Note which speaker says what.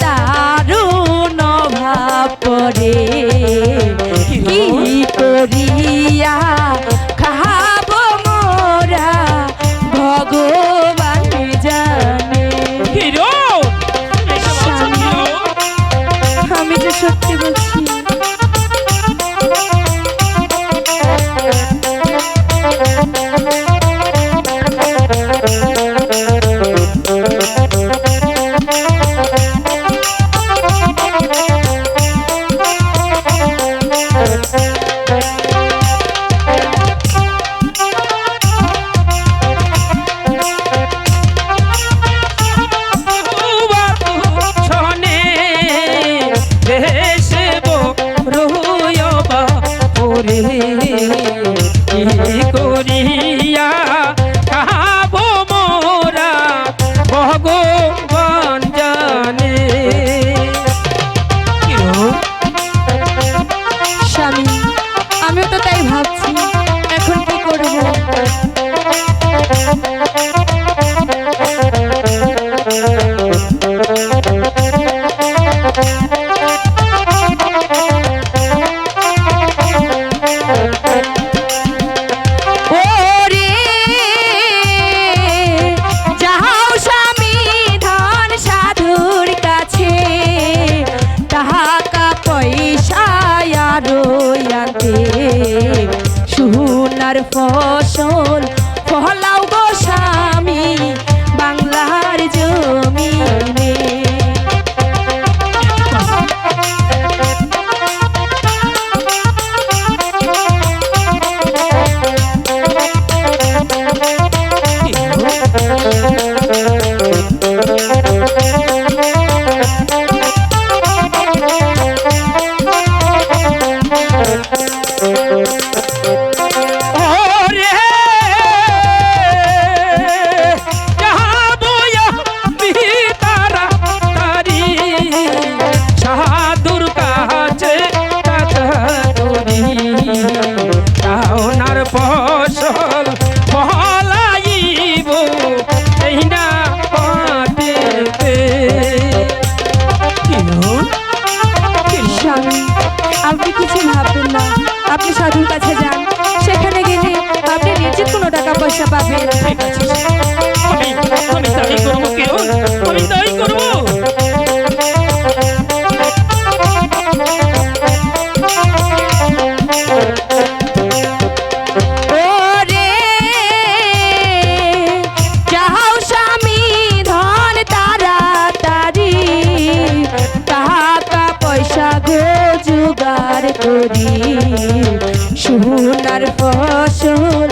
Speaker 1: দারুণ ভাবরে কি করিয়া খাব মোরা ভগবান জানে
Speaker 2: আমি তো সত্যি বলছি Thank you. ফসল ফলাও গো স্বামী বাংলার জমিনে।
Speaker 1: কি ফসল ফলাইব এই না?
Speaker 2: স্বামী আপনি কিছু ভাববেন না। আপনি সাধুর কাছে যান। সেখানে গেলে আপনি নিজে কোনো টাকা পয়সা পাবেন।
Speaker 1: ঠিক আছে
Speaker 2: পয়সা জোগাড় করি সোনার ফসল